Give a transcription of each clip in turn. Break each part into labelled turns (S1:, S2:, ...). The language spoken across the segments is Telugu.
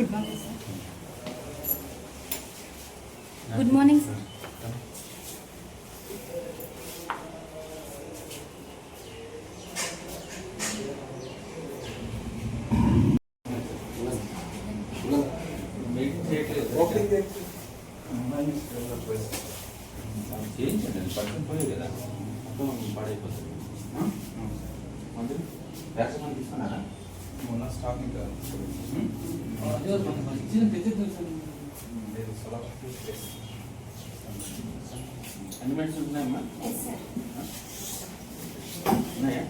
S1: Good morning sir good morning sir
S2: చేయించండి పట్టుకుని పోయే కదా మొత్తం పాడైపోతుంది మందులు తీసుకున్నారా
S3: మొన్న స్టాక్ ఇంకా
S2: అదే కొంత మంది ఇచ్చిన తెచ్చి
S3: లేదు సలా
S2: అన్ని మెడిసిన్స్ ఉన్నాయమ్మా ఉన్నాయా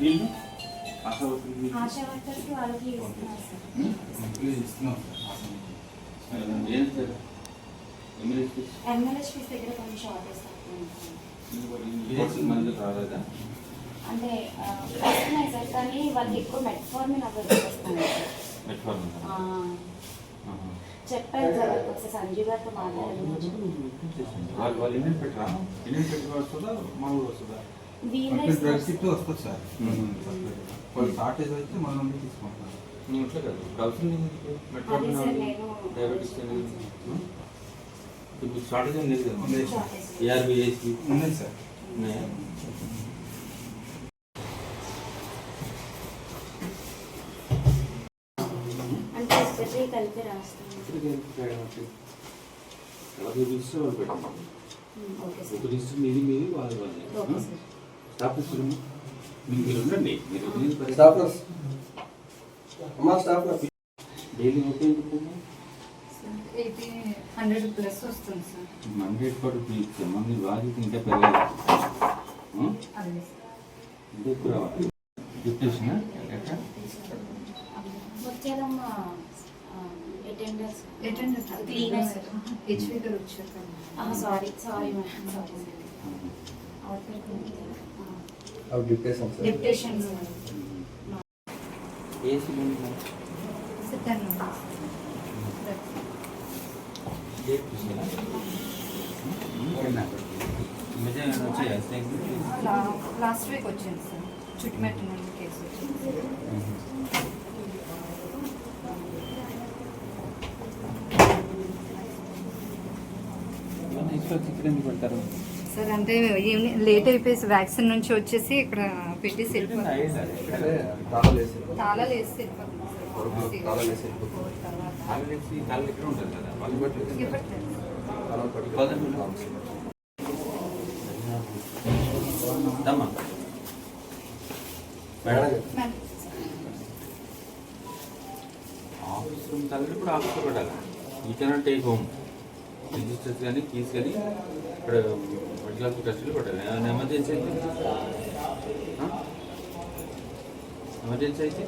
S2: వీళ్ళు ఆశా
S3: ఇస్తున్నాం
S2: ఏం సార్? ఎమ్మెల్యే
S1: దగ్గర కొంచెం.
S2: మందులు రాలేదా?
S1: అంటే వస్తున్నాయి సార్ కానీ వాళ్ళకి ఎక్కువ మెట్ఫార్మిన్ అవ్వదు వస్తున్నాయి సార్.
S2: మెట్ఫార్మిన్
S1: ఆ, చెప్పారు సార్ ఒకసారి సంజీవ్ గారితో
S2: పెట్టుకు వస్తుందా?
S3: సార్. వాళ్ళు షార్టేజ్ అయితే మన నుండి తీసుకుంటారు
S2: ఇట్లా కాదు. ఇప్పుడు అవసరం ఉం? ఇప్పుడు షార్టేజ్ ఏం లేదు కదా?
S3: లేదు.
S1: షార్టేజ్.
S2: ఏఆర్బి ఏసీ
S3: ఉన్నాయి సార్.
S2: ఉన్నాయా? అలాగే రిజిస్టర్ వాళ్ళు పెట్టండి ఒక మీది మీది స్టాఫ్ ఇస్తారు మీరు ఉండండి. మీరు మీరు పరి-
S4: స్టాఫ్ నర్స్ అమ్మా స్టాఫ్ నర్స్
S2: డైలీ ఓకే ఉంటుంది
S1: ఎయిటీ హండ్రెడ్ ప్లస్ వస్తుంది సార్.
S2: హండ్రెడ్ ఫార్టీ పీక్స్ మంది బాధ్యత ఇంకా పెరగాలి రావాలి.
S1: వచ్చేదమ్మ. Attenders
S5: attender
S1: cleaner sir
S5: HV గారు వచ్చారు
S1: సారీ సారీ మేడం సారీ
S4: అవి depression sir
S1: depression
S2: AC date చూసారా నిజంగా వచ్చాయా స్నేక్
S5: లాస్ట్ వీక్ వచ్చింది సార్ చుట్టుమెట్ట నుండి కేసు వచ్చింది
S2: పెడతారు?
S5: సార్ అంటే ఈవినింగ్ లేట్ అయిపోయి వ్యాక్సిన్ నుంచి వచ్చేసి ఇక్కడ పెట్టేసి
S4: తాళాలు వేసి
S2: ఆఫీస్ రూమ్ తల్లి కూడా ఆఫీస్లో పెట్టాలి? ఈ కెనాట్ టేక్ హోమ్. రిజిస్టర్స్ కానీ కీస్ కానీ ఇక్కడ మెడికల్ టెస్టులు పెట్టాలి ఏమైనా ఎమర్జెన్సీ అయితే ఆ? ఎమర్జెన్సీ అయితే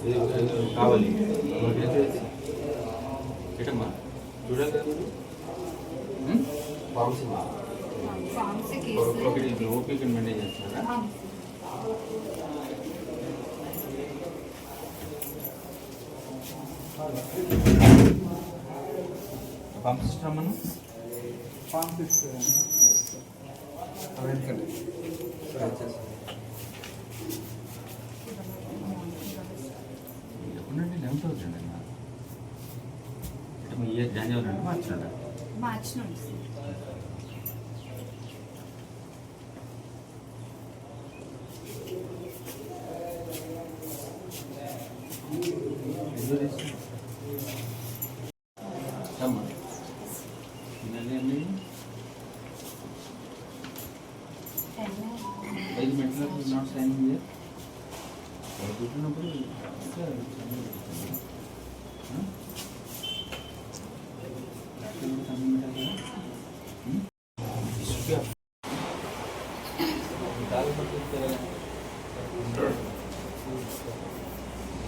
S2: ఇది ఇది కావాలి ఎమర్జెన్సీ అయితే ఎటమ్మా చూడాలి కదా మీరు? ఉం?
S4: ఫార్మసీ
S5: ఫార్మసీ కేసు
S2: ఒక- ఒకటి ఓపీ ఇక్కడ మెయింటైన్ చేస్తున్నారా పంపిస్తున్నాం మనం
S4: ఎందుకండి అది చేస్తాం.
S2: ఎప్పుడంటే లెవెన్ థౌసండ్ అన్న ఈ ఇయర్ జనవరి అంటే మార్చి
S5: మార్చి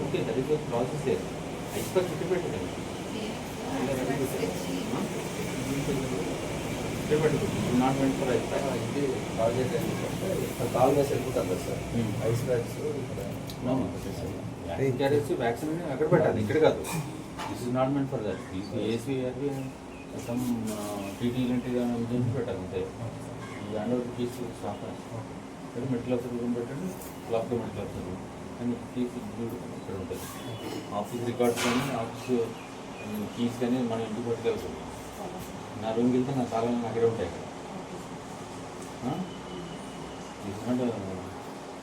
S2: ఓకే దట్ ఈస్ ప్రాసెస్ ఎక్కువ చుట్టు పెట్టండి నాట్ వెంట ఫర్ ఐస్
S4: ఇది ప్రాజెక్ట్ సార్ ఇక్కడ కదా సార్ ఐస్ బ్యాగ్స్ ఇక్కడ
S2: వ్యాక్సిన్ అక్కడ పెట్టాలి ఇక్కడ కాదు this is not ment for that AC అది సమ్ టీటీ ఇలాంటి చేసి పెట్టాలి అంతే దాంట్లో ఇక్కడ మెడికల్ ఆఫీసర్ పెట్టండి లాక్లో మెడికల్ ఆఫీసర్ అని తీసి ఇక్కడ ఉంటుంది. ఆఫీస్ రికార్డ్స్ కానీ ఆఫీస్ కీస్ కానీ మన ఇంటికి పట్టుకెళ్తుంది నా రూమ్కి వెళ్తే నా తాళాలు నా దగ్గర ఉంటాయి ఇక్కడ. This not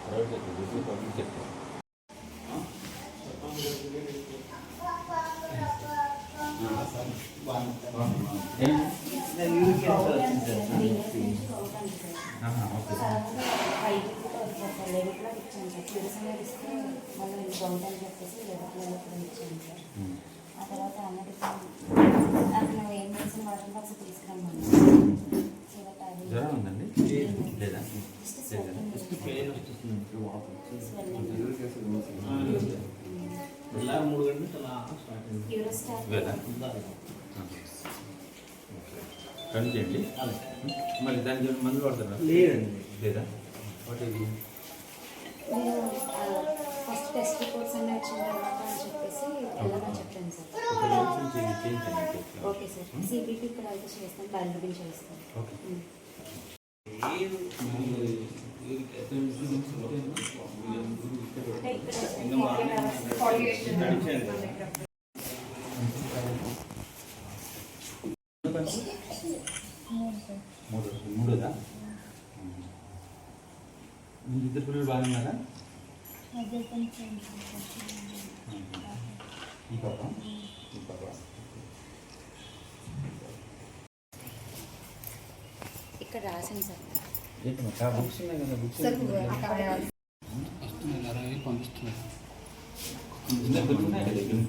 S2: private sector this is public sector
S1: ఆ? తర్వాత అన్నది అతను ఏం చేసిన వాటిని ఒకసారి తీసుకురమ్మని సో దట్ అది
S2: జ్వరం ఉందండి? లేదా? లేదా?
S1: యూరోస్టార్
S2: వేదా కళ్ళు చేయండి. మళ్ళీ దానికి మందులు వాడుతున్నారు
S4: లేదండి.
S2: లేదా? వాట్ ఇది
S1: నేను ఫస్ట్ టెస్ట్ రిపోర్ట్స్ అన్నీ వచ్చిన తర్వాత అని చెప్పేసి వెళ్ళమని చెప్పాను సార్. Okay sir. సిబిపి ఇక్కడ అయితే చేస్తాను బయలుదేరి చేస్తాను.
S2: మూడు మూడుదా? మీ ఇద్దరు పిల్లలు బాగున్నారా ఈ పాప ఈ పాప
S1: ఇక్కడ రాసాను సార్
S2: ఏంటి మా బుక్స్ ఉన్నాయి కదా బుక్స్
S5: సార్ అక్కడ
S2: ఇందాక ఉన్నాయి కదా ఇక్కడ.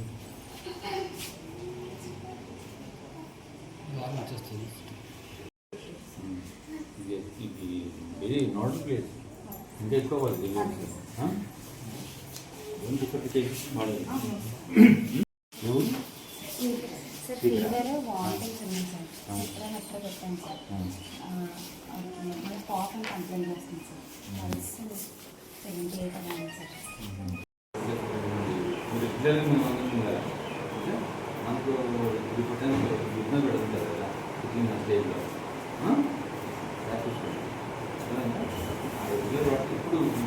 S2: ఇది ఇది వెరీ నాట్ ప్లేస్ ఇంకా ఎక్కువ ఏంటి ఇక్కడ చేసి మోడల్ ఎవరు
S1: సార్ ఫీవర్ వామిటింగ్స్ ఉన్నాయి సార్. ఎక్కడ ఎక్కడ పెట్టాను సార్. కాఫ్ అని కంప్లైంట్ చేస్తాను సార్. Seventy eight sir.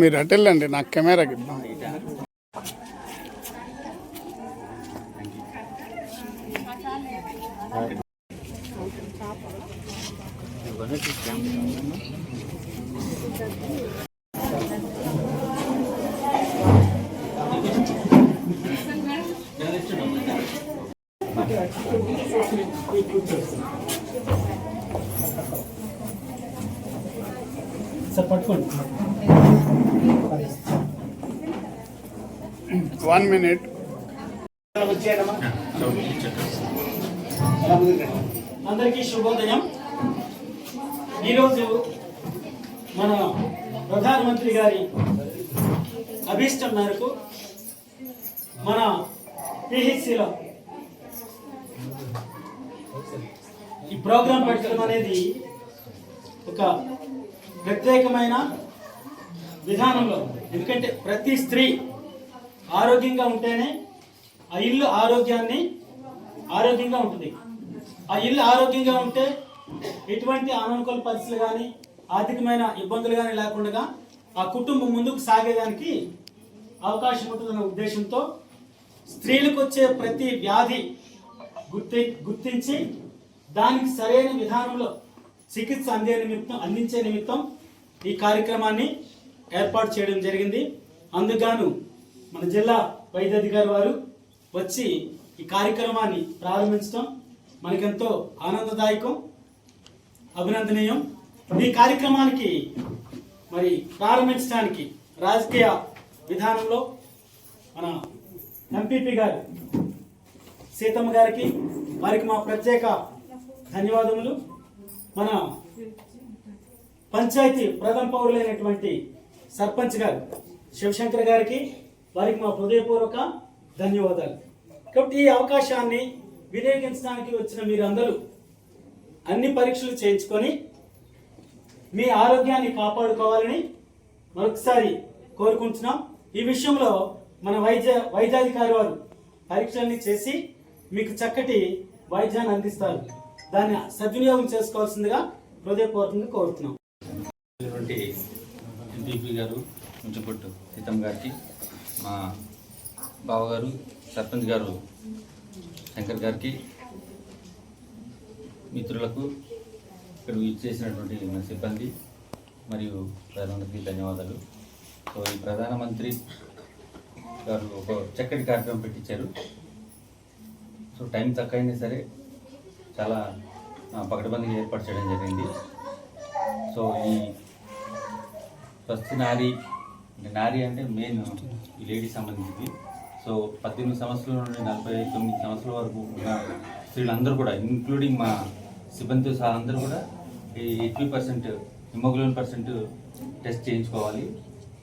S2: మీరు
S6: అటెళ్ళండి నాకు కెమెరాకి ఇబ్బంది వన్ మినిట్
S7: అందరికీ శుభోదయం. ఈరోజు మన ప్రధానమంత్రి గారి అభీష్టం మేరకు మన పిహెచ్సిలో ఈ ప్రోగ్రాం పెట్టడం అనేది ఒక ప్రత్యేకమైన విధానంలో ఎందుకంటే ప్రతి స్త్రీ ఆరోగ్యంగా ఉంటేనే ఆ ఇల్లు ఆరోగ్యాన్ని ఆరోగ్యంగా ఉంటుంది. ఆ ఇల్లు ఆరోగ్యంగా ఉంటే ఎటువంటి అననుకూల పరిస్థితులు కానీ ఆర్థికమైన ఇబ్బందులు కానీ లేకుండా ఆ కుటుంబం ముందుకు సాగేదానికి అవకాశం ఉంటుందన్న ఉద్దేశంతో స్త్రీలకు వచ్చే ప్రతి వ్యాధి గుర్తి గుర్తించి దానికి సరైన విధానంలో చికిత్స అందే నిమిత్తం అందించే నిమిత్తం ఈ కార్యక్రమాన్ని ఏర్పాటు చేయడం జరిగింది. అందుకు మన జిల్లా వైద్యాధికారి వారు వచ్చి ఈ కార్యక్రమాన్ని ప్రారంభించడం మనకెంతో ఆనందదాయకం అభినందనీయం. ఈ కార్యక్రమానికి మరి ప్రారంభించడానికి రాజకీయ విధానంలో మన ఎంపీపీ గారు సీతమ్మ గారికి వారికి మా ప్రత్యేక ధన్యవాదములు. మన పంచాయతీ ప్రథమ పౌరులైనటువంటి సర్పంచ్ గారు శివశంకర్ గారికి వారికి మా హృదయపూర్వక ధన్యవాదాలు. కాబట్టి ఈ అవకాశాన్ని వినియోగించడానికి వచ్చిన మీరందరూ అన్ని పరీక్షలు చేయించుకొని మీ ఆరోగ్యాన్ని కాపాడుకోవాలని మరొకసారి కోరుకుంటున్నాం. ఈ విషయంలో మన వైద్య వైద్యాధికారి వారు పరీక్షలన్నీ చేసి మీకు చక్కటి వైద్యాన్ని అందిస్తారు. దాన్ని సద్వినియోగం చేసుకోవాల్సిందిగా హృదయపూర్వకంగా కోరుతున్నాం.
S2: ఎంపీపీ గారు ముంచుపట్టు సీతమ్మ గారికి మా బావగారు సర్పంచ్ గారు శంకర్ గారికి మిత్రులకు ఇక్కడ ఇచ్చేసినటువంటి మన సిబ్బంది మరియు ప్రధానమంత్రికి ధన్యవాదాలు. సో ఈ ప్రధానమంత్రి గారు ఒక చక్కటి కార్యక్రమం పెట్టించారు. సో టైం తక్కువైనా సరే చాలా ఆ, పకడ్బందీగా ఏర్పాటు చేయడం జరిగింది. సో ఈ స్వస్తి నారీ నారీ అంటే మెయిన్ ఈ లేడీ సంబంధించింది. సో పద్దెనిమిది సంవత్సరాల నుండి నలభై తొమ్మిది సంవత్సరాల వరకు ఉన్న స్త్రీలందరూ కూడా ఇంక్లూడింగ్ మా సిబ్బందితో సహా అందరూ కూడా ఈ eighty percent haemoglobin percent test చేయించుకోవాలి.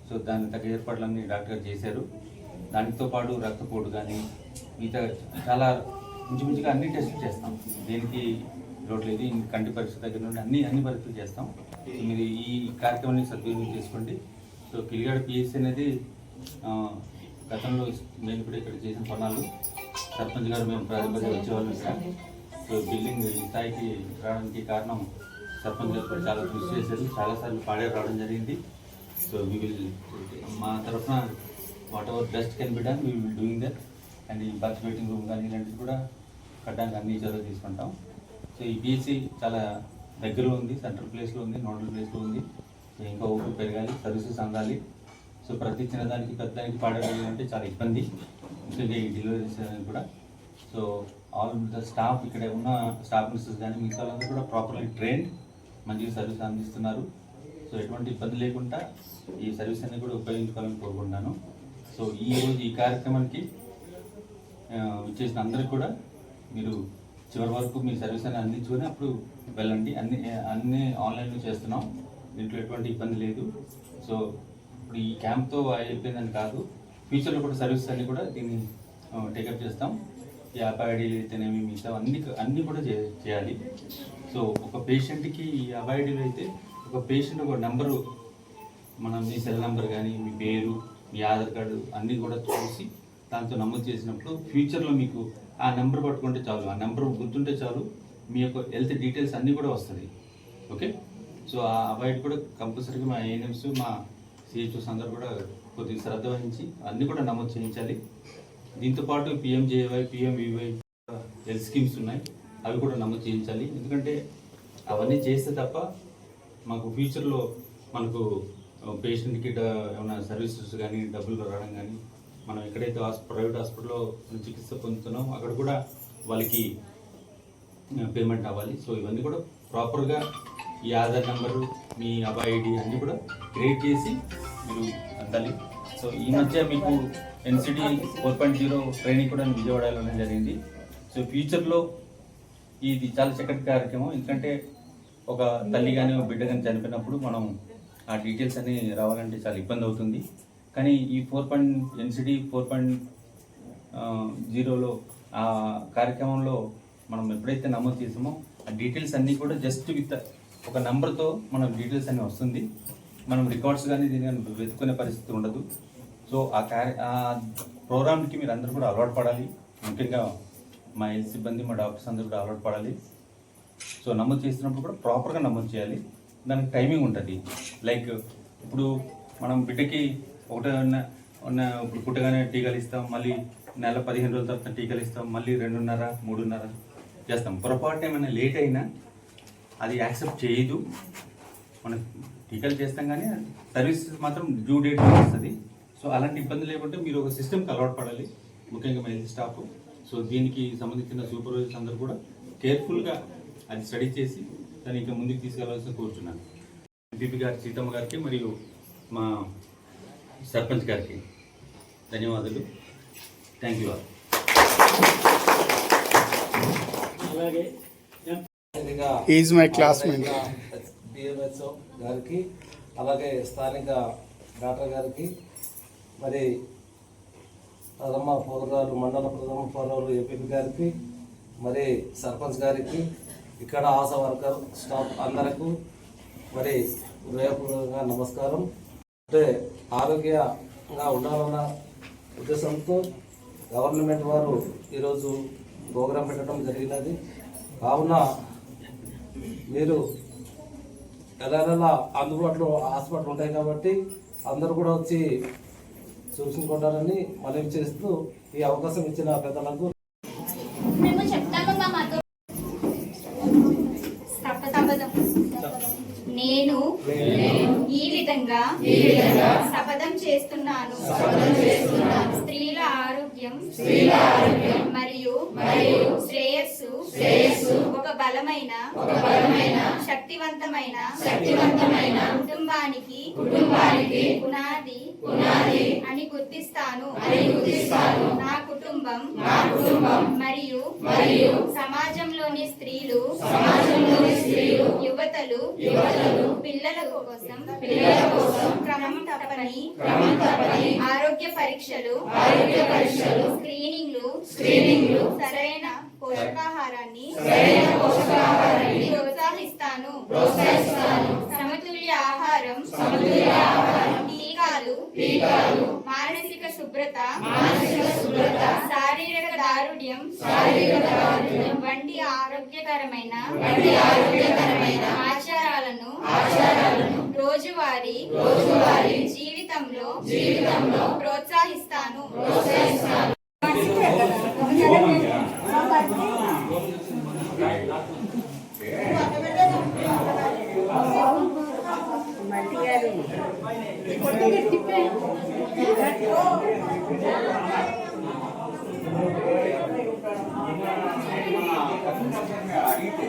S2: సో దానికి తగ్గ ఏర్పాట్లన్నీ డాక్టర్ చేశారు. దానితో పాటు రక్తపోటు కానీ మిగతా చాలా ఇంచుమించుగా అన్ని టెస్టులు చేస్తాం. దేనికి లోటు లేదు ఇంక కంటి పరీక్ష దగ్గర నుండి అన్ని అన్ని పరీక్షలు చేస్తాం. మీరు ఈ కార్యక్రమాన్ని సద్వినియోగం చేసుకోండి. సో కిలిగాడ పిఎస్సీ అనేది గతంలో మేము కూడా ఇక్కడ చేసిన పనులు సర్పంచ్ గారు మేము ప్రారంభంగా వచ్చేవాళ్ళం ఇక్కడ సో బిల్డింగ్ ఈ స్థాయికి రావడానికి కారణం సర్పంచ్ గారు చాలా కృషి చేశారు. చాలాసార్లు పాడే రావడం జరిగింది. సో వీ విల్ మా తరఫున whatever best can be done we will doing that and ఈ బర్త్ వెయిటింగ్ రూమ్ కానీ ఇలాంటివి కూడా కట్టడానికి అన్ని చర్యలు తీసుకుంటాం. సో ఈ బీఎస్సీ చాలా దగ్గరలో ఉంది సెంట్రల్ ప్లేస్లో ఉంది నోడల్ ప్లేస్లో ఉంది. సో ఇంకా ఊపిరి పెరగాలి సర్వీసెస్ అందాలి. సో ప్రతి చిన్నదానికి పెద్దదానికి పాడగలి అంటే చాలా ఇబ్బంది. ముఖ్యంగా ఈ డెలివరీస్ అనేది కూడా. సో ఆల్ ద స్టాఫ్ ఇక్కడ ఉన్న స్టాఫ్ మిస్సెస్ కానీ మిగతా వాళ్ళందరూ కూడా ప్రాపర్లీ ట్రైన్ మంచిగా సర్వీస్ అందిస్తున్నారు. సో ఎటువంటి ఇబ్బంది లేకుండా ఈ సర్వీస్ అనేది కూడా ఉపయోగించుకోవాలని కోరుకుంటున్నాను. సో ఈ రోజు ఈ కార్యక్రమానికి వచ్చేసిన ఇచ్చేసిన అందరికి కూడా మీరు చివరి వరకు మీ సర్వీస్ అని అందించుకొని అప్పుడు వెళ్ళండి. అన్ని అన్ని ఆన్లైన్లో చేస్తున్నాం. దీంట్లో ఎటువంటి ఇబ్బంది లేదు. సో ఇప్పుడు ఈ క్యాంప్తో అయిపోయిందని కాదు. ఫ్యూచర్లో కూడా సర్వీస్ అన్నీ కూడా దీన్ని టేకప్ చేస్తాం. ఈ యాప్ ఐడీలు అయితేనేమి మిగతా అన్ని అన్నీ కూడా చే- చేయాలి. సో ఒక పేషెంట్కి ఈ యాప్ ఐడీలు అయితే ఒక పేషెంట్ ఒక నెంబరు మనం మీ సెల్ నెంబర్ కానీ మీ పేరు మీ ఆధార్ కార్డు అన్నీ కూడా చూసి దాంతో నమోదు చేసినప్పుడు ఫ్యూచర్లో మీకు ఆ నెంబర్ పట్టుకుంటే చాలు. ఆ నెంబర్ గుర్తుంటే చాలు. మీ యొక్క హెల్త్ డీటెయిల్స్ అన్నీ కూడా వస్తుంది ఓకే సో ఆ అవాయిడ్ కూడా కంపల్సరీగా మా ఏఎన్ఎంస్ మా సిహెచ్ఓస్ అందరూ కూడా కొద్దిగా శ్రద్ధ వహించి అన్నీ కూడా నమోదు చేయించాలి. దీంతో పాటు పిఎంజేవై పిఎంవివై హెల్త్ స్కీమ్స్ ఉన్నాయి. అవి కూడా నమోదు చేయించాలి. ఎందుకంటే అవన్నీ చేస్తే తప్ప మాకు ఫ్యూచర్లో మనకు uh, పేషెంట్కి ఏమైనా సర్వీసెస్ కానీ డబ్బులు రావడం కానీ మనం ఎక్కడైతే హాస్ప ప్రైవేట్ హాస్పిటల్లో చికిత్స పొందుతున్నామో అక్కడ కూడా వాళ్ళకి పేమెంట్ అవ్వాలి. సో ఇవన్నీ కూడా ప్రాపర్గా ఈ ఆధార్ నెంబరు మీ అబ్బాయి ఐడి అన్నీ కూడా క్రియేట్ చేసి మీరు అందాలి. సో ఈ మధ్య మీకు NCD four point zero training కూడా విజయవాడలో జరిగింది. సో ఫ్యూచర్లో ఇది చాలా చక్కటి కార్యక్రమం. ఎందుకంటే ఒక తల్లి కానీ ఒక బిడ్డ కానీ చనిపోయినప్పుడు మనం ఆ డీటెయిల్స్ అన్నీ రావాలంటే చాలా ఇబ్బంది అవుతుంది. కానీ ఈ four point NCD four point జీరోలో ఆ కార్యక్రమంలో మనం ఎప్పుడైతే నమోదు చేసామో ఆ డీటెయిల్స్ అన్నీ కూడా జస్ట్ విత్ ఒక నెంబర్తో మనం డీటెయిల్స్ అన్నీ వస్తుంది. మనం రికార్డ్స్ కానీ దీని కానీ వెతుకునే పరిస్థితి ఉండదు. సో ఆ కార్య ఆ ప్రోగ్రామ్కి మీరు అందరూ కూడా అలవాటు పడాలి. ముఖ్యంగా మా హెల్త్ సిబ్బంది మా డాక్టర్స్ అందరూ కూడా అలవాటు పడాలి. సో నమోదు చేసినప్పుడు కూడా ప్రాపర్గా నమోదు చేయాలి. దానికి టైమింగ్ ఉంటుంది. లైక్ ఇప్పుడు మనం బిడ్డకి ఒకటే ఉన్న ఉన్న ఇప్పుడు పుట్టగానే టీకాలు ఇస్తాం మళ్ళీ నెల పదిహేను రోజుల తర్వాత టీకాలు ఇస్తాం మళ్ళీ రెండున్నర మూడున్నర చేస్తాం. పొరపాటు ఏమైనా లేట్ అయినా అది యాక్సెప్ట్ చేయదు. మనం టీకాలు చేస్తాం కానీ సర్వీస్ మాత్రం డ్యూ డేట్ వస్తుంది. సో అలాంటి ఇబ్బంది లేకుంటే మీరు ఒక సిస్టమ్కి అలవాటు పడాలి. ముఖ్యంగా మెయిల్ స్టాఫ్. సో దీనికి సంబంధించిన సూపర్వైజర్స్ అందరూ కూడా కేర్ఫుల్గా అది స్టడీ చేసి దాన్ని ఇంకా ముందుకు తీసుకెళ్ళాల్సిన కోరుచున్నాను. ఎంపీపీ గారు సీతమ్మ గారికి మరియు మా సర్పంచ్ గారికి ధన్యవాదాలు. థ్యాంక్ యూ ఆల్
S7: అలాగే
S4: ఇదిగా
S6: ఈజ్ మై క్లాస్మేట్
S4: డిఎంహెచ్ఓ గారికి అలాగే స్థానిక డాక్టర్ గారికి మరి ప్రథమ పౌరాలు మండల ప్రథమ పౌరాలు ఏపీపీ గారికి మరి సర్పంచ్ గారికి ఇక్కడ ఆశా వర్కర్ స్టాఫ్ అందరకు మరి హృదయపూర్వకంగా నమస్కారం. అంటే ఆరోగ్యంగా ఉండాలన్న ఉద్దేశంతో గవర్నమెంట్ వారు ఈరోజు ప్రోగ్రాం పెట్టడం జరిగినది. కావున మీరు ఎలాగైనా అందుబాటులో హాస్పిటల్ ఉంటాయి కాబట్టి అందరూ కూడా వచ్చి చూసుకుంటారని మనవి చేస్తూ ఈ అవకాశం ఇచ్చిన పెద్దలకు
S8: మేము నేను ఈ విధంగా శపథం చేస్తున్నాను. స్త్రీల ఆరోగ్యం మరియు శ్రేయస్సు ఒక బలమైన శక్తివంతమైన శక్తివంతమైన కుటుంబానికి కుటుంబానికి పునాది పునాది అని గుర్తిస్తాను. అని గుర్తిస్తాను. నా కుటుంబం నా కుటుంబం మరియు మరియు సమాజంలోని స్త్రీలు సమాజంలోని స్త్రీలు యువతలు యువతలు పిల్లల కోసం పిల్లల కోసం క్రమం తప్పని క్రమం తప్పని ఆరోగ్య పరీక్షలు ఆరోగ్య పరీక్షలు స్క్రీనింగ్లు స్క్రీనింగ్లు సరైన పోషకాహారాన్ని సరైన పోషకాహారాన్ని ప్రోత్సహిస్తాను. ప్రోత్సహిస్తాను. సమతుల్య ఆహారం సమతుల్య ఆహారం టీకాలు టీకాలు మానసిక శుభ్రత మానసిక దారుఢ్యం వంటి ఆరోగ్యకరమైన ఆచారాలను రోజువారీ రోజువారీ జీవితంలో జీవితంలో ప్రోత్సహిస్తాను.
S2: అడిగితే